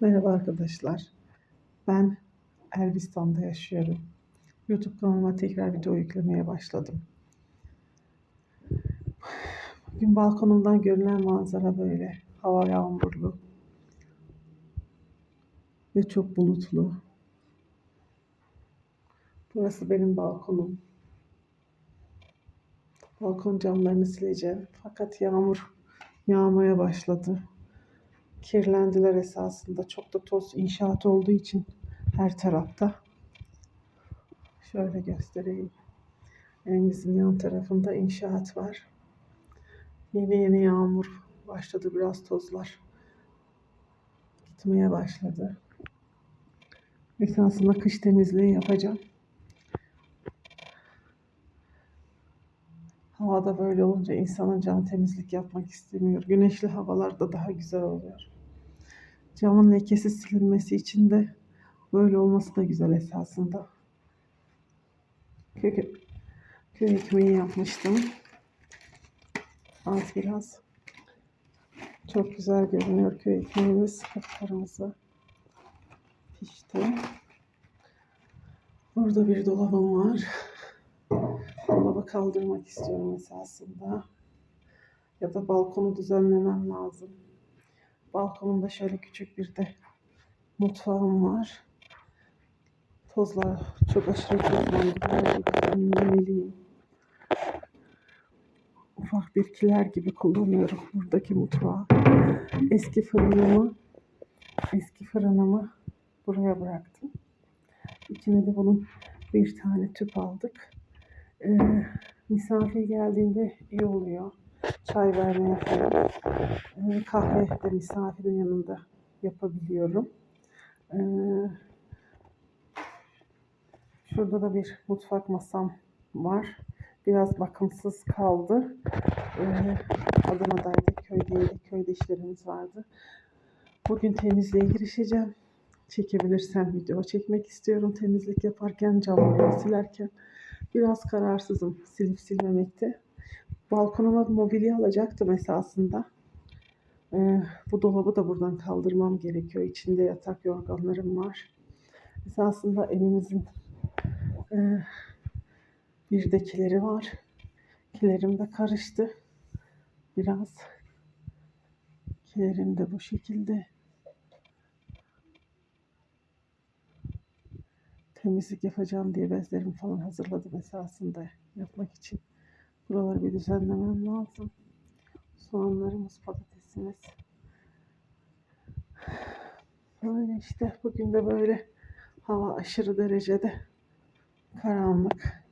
Merhaba arkadaşlar. Ben Elbistan'da yaşıyorum. YouTube kanalıma tekrar video yüklemeye başladım. Bugün balkonumdan görünen manzara böyle. Hava yağmurlu. Ve çok bulutlu. Burası benim balkonum. Balkon camlarını sileceğim. Fakat yağmur yağmaya başladı kirlendiler esasında. Çok da toz inşaat olduğu için her tarafta. Şöyle göstereyim. Evimizin yan tarafında inşaat var. Yeni yeni yağmur başladı. Biraz tozlar gitmeye başladı. Esasında kış temizliği yapacağım. Havada böyle olunca insanın can temizlik yapmak istemiyor. Güneşli havalarda daha güzel oluyor. Camın lekesi silinmesi için de böyle olması da güzel esasında. Köy, köy ekmeği yapmıştım. Az biraz. Çok güzel görünüyor köy ekmeğimiz. Kırmızı pişti. Burada bir dolabım var. Dolabı kaldırmak istiyorum esasında. Ya da balkonu düzenlemem lazım. Balkonumda şöyle küçük bir de mutfağım var. Tozlar çok aşırı tozlandı. Ufak bir kiler gibi kullanıyorum buradaki mutfağı. Eski fırınımı eski fırınımı buraya bıraktım. İçine de bunun bir tane tüp aldık. Ee, misafir geldiğinde iyi oluyor çay vermeye falan. Ee, kahve de misafirin yanında yapabiliyorum. Ee, şurada da bir mutfak masam var. Biraz bakımsız kaldı. Ee, Adana'daydık, köydeydik. Köyde işlerimiz vardı. Bugün temizliğe girişeceğim. Çekebilirsem video çekmek istiyorum. Temizlik yaparken, camları silerken. Biraz kararsızım silip silmemekte. Balkonuma mobilya alacaktım esasında. Ee, bu dolabı da buradan kaldırmam gerekiyor. İçinde yatak yorganlarım var. Esasında evimizin e, bir var. Kilerim de karıştı. Biraz kilerim de bu şekilde. Temizlik yapacağım diye bezlerimi falan hazırladım esasında yapmak için. Buraları bir düzenlemem lazım. Soğanlarımız, patatesimiz. Böyle işte bugün de böyle hava aşırı derecede karanlık.